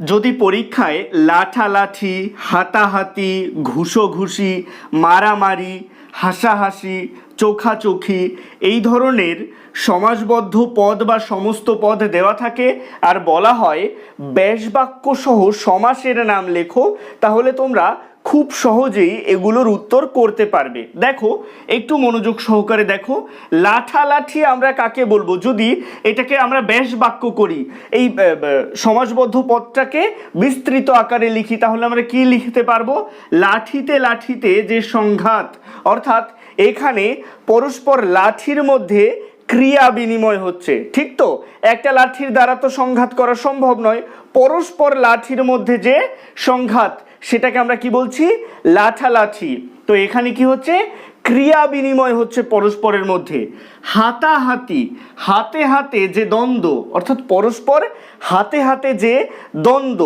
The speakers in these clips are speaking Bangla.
যদি পরীক্ষায় লাঠালাঠি, হাতাহাতি, ঘুষোঘুষি, মারামারি, হাসাহাসি, চোখাচোখি এই ধরনের সমাজবদ্ধ পদ বা সমস্ত পদ দেওয়া থাকে আর বলা হয় ব্যাসবাক্য সহ সমাসের নাম লেখো, তাহলে তোমরা খুব সহজেই এগুলোর উত্তর করতে পারবে। দেখো একটু মনোযোগ সহকারে দেখো লাঠালাঠি আমরা কাকে বলব? যদি এটাকে আমরা ব্যাস বাক্য করি এই আহ, পদটাকে বিস্তৃত আকারে লিখি তাহলে আমরা কি লিখতে পারব? লাঠিতে লাঠিতে যে সংঘাত অর্থাৎ এখানে পরস্পর লাঠির মধ্যে ক্রিয়া বিনিময় হচ্ছে। ঠিক তো? একটা লাঠির দ্বারা তো সংঘাত করা সম্ভব নয়। পরস্পর লাঠির মধ্যে যে সংঘাত, সেটাকে আমরা কি বলছি? লাঠালাঠি। তো এখানে কি হচ্ছে? ক্রিয়া বিনিময় হচ্ছে পরস্পরের মধ্যে। হাতাহাতি, হাতে হাতে যে দ্বন্দ্ব, অর্থাৎ পরস্পর হাতে হাতে যে দ্বন্দ্ব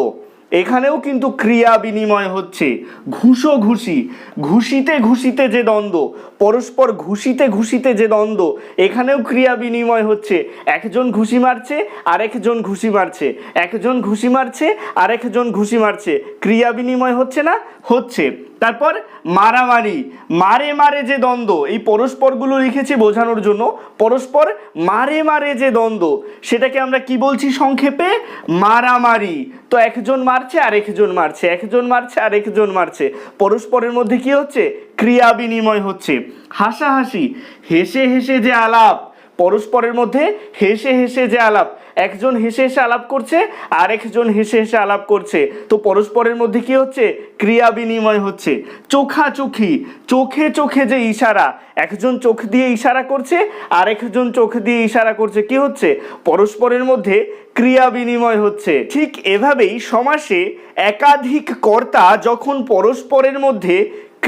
এখানেও কিন্তু ক্রিয়া বিনিময় হচ্ছে। ঘুষো ঘুষি। ঘুষিতে ঘুষিতে যে দ্বন্দ্ব, পরস্পর ঘুষিতে ঘুষিতে যে দ্বন্দ্ব, এখানেও ক্রিয়া বিনিময় হচ্ছে। একজন ঘুষি মারছে, আরেকজন ঘুষি মারছে। একজন ঘুষি মারছে, আরেকজন ঘুষি মারছে। ক্রিয়া বিনিময় হচ্ছে না? হচ্ছে। তারপর মারামারি, মারে মারে যে দ্বন্দ্ব, এই পরস্পরগুলো লিখেছি বোঝানোর জন্য, পরস্পর মারে মারে যে দ্বন্দ্ব, সেটাকে আমরা কি বলছি সংক্ষেপে? মারামারি। তো একজন মারছে আর একজন মারছে একজন মারছে আর একজন মারছে। পরস্পরের মধ্যে কি হচ্ছে? ক্রিয়া বিনিময় হচ্ছে। হাসাহাসি, হেসে হেসে যে আলাপ পরস্পরের মধ্যে হেসে হেসে যে আলাপ, একজন হেসে হেসে আলাপ করছে আর একজন হেসে হেসে আলাপ করছে। তো পরস্পরের মধ্যে কি হচ্ছে? ক্রিয়া বিনিময় হচ্ছে। চোখা চোখাচোখি, চোখে চোখে যে ইশারা, একজন চোখ দিয়ে ইশারা করছে আর একজন চোখ দিয়ে ইশারা করছে। কি হচ্ছে? পরস্পরের মধ্যে ক্রিয়া বিনিময় হচ্ছে। ঠিক এভাবেই সমাসে একাধিক কর্তা যখন পরস্পরের মধ্যে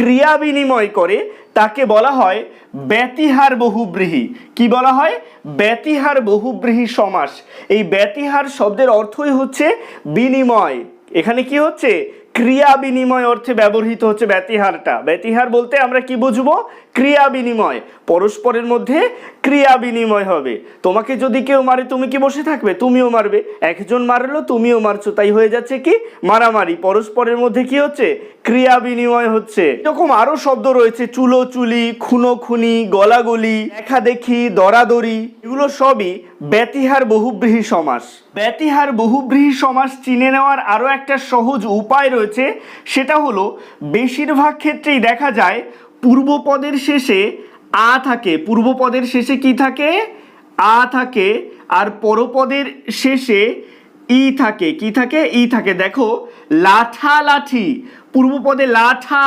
ক্রিয়া বিনিময় করে তাকে বলা হয় ব্যতিহার বহুব্রীহী। কি বলা হয়? ব্যতিহার বহুব্রীহী সমাস। এই ব্যতিহার শব্দের অর্থই হচ্ছে বিনিময়। এখানে কি হচ্ছে? ক্রিয়া বিনিময় অর্থে ব্যবহৃত হচ্ছে ব্যতিহারটা। ব্যতিহার বলতে আমরা কি বুঝব? ক্রিয়া বিনিময়। পরস্পরের মধ্যে ক্রিয়া বিনিময় হবে। তোমাকে যদি কেউ মারে, তুমি কি বসে থাকবে? তুমিও মারবে। একজন মারলো, তুমিও মারছো। তাই হয়ে যাচ্ছে কি? মারামারি। পরস্পরের মধ্যে কি হচ্ছে? ক্রিয়া বিনিময় হচ্ছে। এরকম আরও শব্দ রয়েছে। চুলো চুলি খুনো খুনি গলাগলি দেখা দেখি দরাদরি। এগুলো সবই ব্যতিহার বহুব্রীহি সমাস। ব্যতিহার বহুব্রীহি সমাস চিনে নেওয়ার আরও একটা সহজ উপায় রয়েছে। সেটা হলো, বেশিরভাগ ক্ষেত্রেই দেখা যায় পূর্বপদের শেষে আ থাকে। পূর্বপদের শেষে কি থাকে? আ থাকে। আর পরপদের শেষে ই থাকে। কি থাকে? ই থাকে। দেখো লাঠা লাঠি পূর্বপদে লাঠা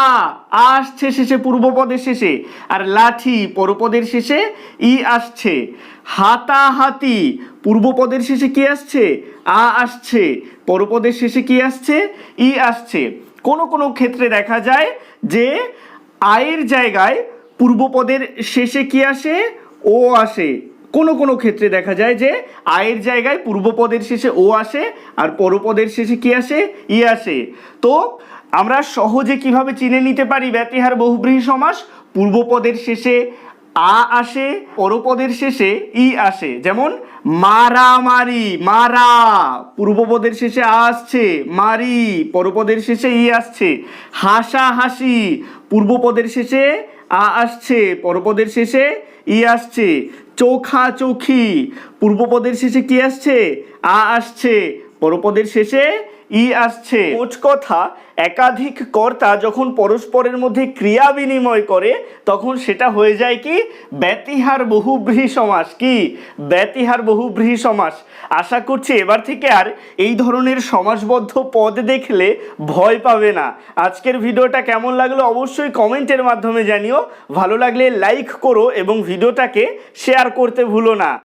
আসছে শেষে পূর্বপদের শেষে। আর লাঠি, পরপদের শেষে ই আসছে। হাতাহাতি। পূর্বপদের শেষে কি আসছে? আ আসছে। পরপদের শেষে কি আসছে? ই আসছে। কোনো কোনো ক্ষেত্রে দেখা যায় যে আয়ের জায়গায় পূর্বপদের শেষে কি আসে? ও আসে। কোনো কোনো ক্ষেত্রে দেখা যায় যে আয়ের জায়গায় পূর্বপদের শেষে ও আসে আর পরপদের শেষে কি আসে? ই আসে। তো আমরা সহজে কীভাবে চিনে নিতে পারি ব্যতিহার বহুব্রীহি সমাস? পূর্বপদের শেষে আ আসে, পরপদের শেষে ই আসে। যেমন, মারামারি, মারা। পূর্বপদের শেষে আ আসছে, মারি। পরপদের শেষে ই আসছে হাসা হাসি পূর্বপদের শেষে আ আসছে, পরপদের শেষে ই আসছে চোখা চোখি পূর্বপদের শেষে কি আসছে? আ আসছে, পরপদের শেষে ই আসছে। মোট কথা, একাধিক কর্তা যখন পরস্পরের মধ্যে ক্রিয়া বিনিময় করে, তখন সেটা হয়ে যায় কি? ব্যতিহার বহুব্রীহি সমাস। কি? ব্যতিহার বহুব্রীহি সমাস। আশা করছি এবার থেকে আর এই ধরনের সমাসবদ্ধ পদ দেখলে ভয় পাবে না। আজকের ভিডিওটা কেমন লাগল অবশ্যই কমেন্টের মাধ্যমে জানিও। ভালো লাগলে লাইক করো এবং ভিডিওটাকে শেয়ার করতে ভুলো না।